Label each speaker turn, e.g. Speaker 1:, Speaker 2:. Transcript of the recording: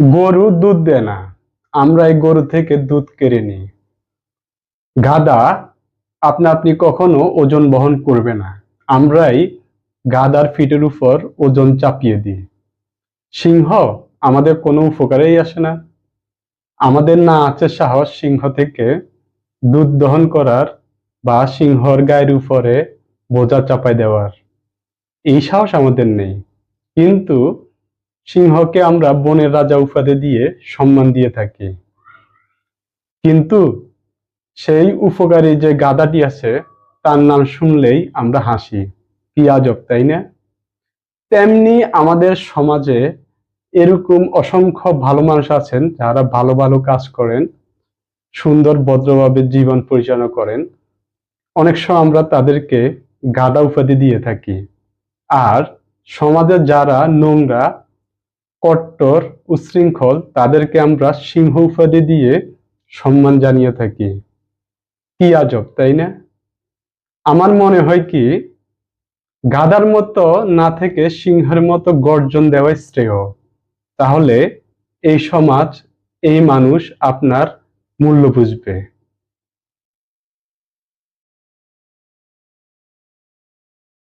Speaker 1: গরু দুধ দেয় না। আমরা এই গরু থেকে দুধ কেড়ে নিই। গাদা আপনা আপনি কখনো ওজন বহন করবে না। আমরাই গাদার ফিটের উপর ওজন চাপিয়ে দিই। সিংহ আমাদের কোনো উপকারেই আসে না। আমাদের না আছে সাহস সিংহ থেকে দুধ দহন করার বা সিংহর গায়ের উপরে বোঝা চাপাই দেওয়ার। এই সাহস আমাদের নেই। কিন্তু সিংহকে আমরা বনের রাজা উপাধি দিয়ে সম্মান দিয়ে থাকি। কিন্তু সেই উপকারী যে গাদাটি আছে, তার নাম শুনলেই আমরা হাসি। কি তাই না? তেমনি আমাদের সমাজে এরকম অসংখ্য ভালো মানুষ আছেন, যারা ভালো ভালো কাজ করেন, সুন্দর ভদ্রভাবে জীবন পরিচালনা করেন। অনেক সময় আমরা তাদেরকে গাদা উপাধি দিয়ে থাকি। আর সমাজে যারা নোংরা কট্টর উশৃঙ্খল, তাদেরকে আমরা সিংহ উপাধি দিয়ে সম্মান জানিয়ে থাকি। কি আজব, তাই না? আমার মনে হয় কি গাদার মতো না থেকে সিংহের মতো গর্জন দেওয়াই শ্রেয়। তাহলে এই সমাজ, এই মানুষ আপনার মূল্য বুঝবে।